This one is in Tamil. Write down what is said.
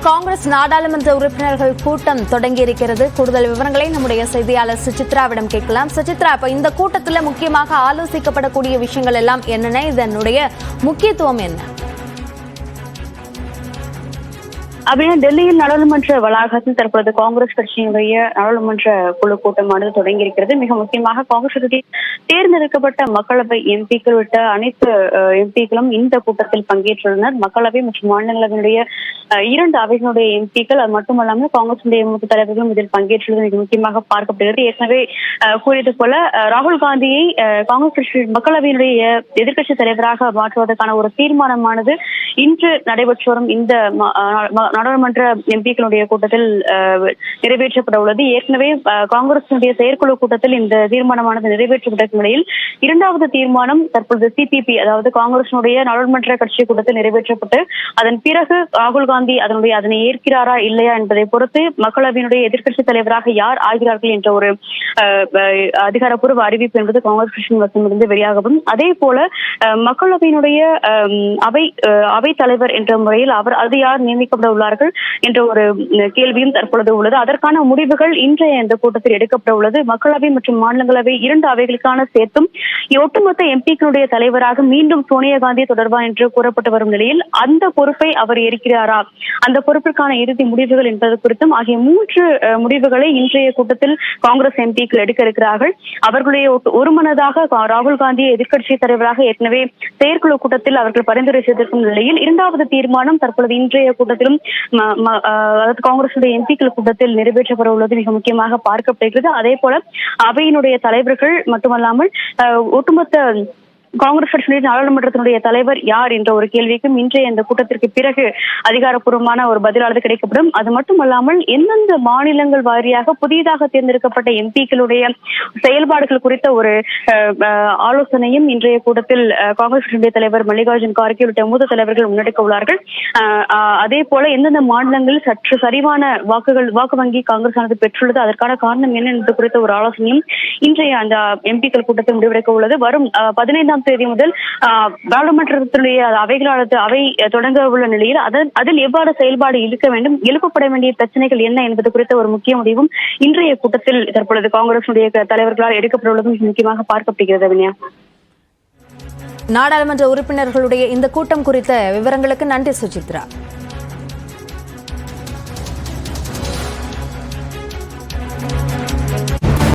காங்கிரஸ் நாடாளுமன்ற உறுப்பினர்கள் கூட்டம் தொடங்கி இருக்கிறது கூடுதல் விவரங்களை நம்முடைய செய்தியாளர் சுசித்ராவிடம் கேட்கலாம். சுசித்ரா இப்ப இந்த கூட்டத்தில் முக்கியமாக ஆலோசிக்கப்படக்கூடிய விஷயங்கள் எல்லாம் என்னென்ன? இதனுடைய முக்கியத்துவம் என்ன? அப்படின்னா டெல்லியில் நாடாளுமன்ற வளாகத்தில் தற்பொழுது காங்கிரஸ் கட்சியினுடைய நாடாளுமன்ற குழு கூட்டமானது தொடங்கி இருக்கிறது. மிக முக்கியமாக காங்கிரஸ் கட்சி தேர்ந்தெடுக்கப்பட்ட மக்களவை எம்பிக்கள் விட்ட அனைத்து எம்பிக்களும் இந்த கூட்டத்தில் பங்கேற்றுள்ளனர். மக்களவை மற்றும் மாநிலங்களுடைய இரண்டு அவைகளுடைய எம்பிக்கள் அது மட்டுமல்லாமல் காங்கிரசுடைய மூத்த தலைவர்களும் இதில் பங்கேற்றுள்ளது. மிக முக்கியமாக பார்க்கப்படுகிறது. ஏற்கனவே கூறியது போல ராகுல் காந்தியை காங்கிரஸ் கட்சி மக்களவையினுடைய எதிர்க்கட்சி தலைவராக மாற்றுவதற்கான ஒரு தீர்மானமானது இன்று நடைபெற்று வரும் இந்த நாடாளுமன்ற எம்பிக்களுடைய கூட்டத்தில் நிறைவேற்றப்பட உள்ளது. ஏற்கனவே காங்கிரசினுடைய செயற்குழு கூட்டத்தில் இந்த தீர்மானமானது நிறைவேற்றப்பட்ட நிலையில் இரண்டாவது தீர்மானம் தற்பொழுது சிபிபி அதாவது காங்கிரசினுடைய நாடாளுமன்ற கட்சி கூட்டத்தில் நிறைவேற்றப்பட்டு அதன் பிறகு ராகுல் காந்தி அதனுடைய அதனை ஏற்கிறாரா இல்லையா என்பதை பொறுத்து மக்களவையினுடைய எதிர்க்கட்சி தலைவராக யார் ஆகிறார்கள் என்ற ஒரு அஹ், அதிகாரப்பூர்வ அறிவிப்பு என்பது காங்கிரஸ் கட்சியின் வசமிருந்து வெளியாகவும் அதே போல மக்களவையினுடைய அவை அஹ், அவை தலைவர் என்ற முறையில் அவர் அது யார் நியமிக்கப்பட உள்ளார்கள் என்ற ஒரு கேள்வியும் தற்பொழுது உள்ளது. அதற்கான முடிவுகள் இன்றைய இந்த கூட்டத்தில் எடுக்கப்பட உள்ளது. மக்களவை மற்றும் மாநிலங்களவை இரண்டு அவைகளுக்கான சேர்த்தும் ஒட்டுமொத்த எம்பிக்களுடைய தலைவராக மீண்டும் சோனியா காந்தி தொடர்வார் என்று கூறப்பட்டு வரும் நிலையில் அந்த பொறுப்பை அவர் ஏற்கிறாரா? அந்த பொறுப்பிற்கான இறுதி முடிவுகள் என்பது குறித்தும் ஆகிய மூன்று முடிவுகளை இன்றைய கூட்டத்தில் காங்கிரஸ் எம்பிக்கள் எடுக்க இருக்கிறார்கள். அவர்களுடைய ஒருமனதாக ராகுல் காந்தியை எதிர்க்கட்சி தலைவராக ஏற்கனவே செயற்குழு கூட்டத்தில் அவர்கள் பரிந்துரை செய்திருக்கும் நிலையில் இரண்டாவது தீர்மானம் தற்பொழுது இன்றைய கூட்டத்திலும் அதாவது காங்கிரசுடைய எம்பிக்கள் கூட்டத்தில் நிறைவேற்றப்பட உள்ளது மிக முக்கியமாக பார்க்கப்படுகிறது. அதே போல அவையினுடைய தலைவர்கள் மட்டுமல்லாமல் ஒட்டுமொத்த காங்கிரஸ் கட்சியினுடைய நாடாளுமன்றத்தினுடைய தலைவர் யார் என்ற ஒரு கேள்விக்கும் இன்றைய இந்த கூட்டத்திற்கு பிறகு அதிகாரப்பூர்வமான ஒரு பதிலானது கிடைக்கப்படும். அது மட்டுமல்லாமல் எந்தெந்த மாநிலங்கள் வாரியாக புதிதாக தேர்ந்தெடுக்கப்பட்ட எம்பிக்களுடைய செயல்பாடுகள் குறித்த ஒரு ஆலோசனையும் இன்றைய கூட்டத்தில் காங்கிரஸ் கட்சியினுடைய தலைவர் மல்லிகார்ஜுன் கார்கே உள்ளிட்ட மூத்த தலைவர்கள் முன்னெடுக்க உள்ளார்கள். அதே போல எந்தெந்த மாநிலங்களில் சற்று சரிவான வாக்குகள் வாக்கு வங்கி காங்கிரஸ் ஆனது பெற்றுள்ளது அதற்கான காரணம் என்ன என்பது குறித்த ஒரு ஆலோசனையும் இன்றைய அந்த எம்பிக்கள் கூட்டத்தில் முடிவெடுக்க உள்ளது. வரும் பதினைந்தாம் தேதி முதல் பாராளுமன்றத்தினுடைய நாடாளுமன்றத்தினுடைய அவைகளானது அவை தொடங்க உள்ள நிலையில் அதன் அதில் எவ்வாறு செயல்பாடு இருக்க வேண்டும் எழுப்பப்பட வேண்டிய பிரச்சனைகள் என்ன என்பது குறித்த ஒரு முக்கிய முடிவும் இன்றைய கூட்டத்தில் தற்பொழுது காங்கிரசுடைய தலைவர்களால் எடுக்கப்பட்டுள்ளதும் முக்கியமாக பார்க்கப்படுகிறது வினயா நாடாளுமன்ற உறுப்பினர்களுடைய இந்த கூட்டம் குறித்த விவரங்களுக்கு நன்றி சுசித்ரா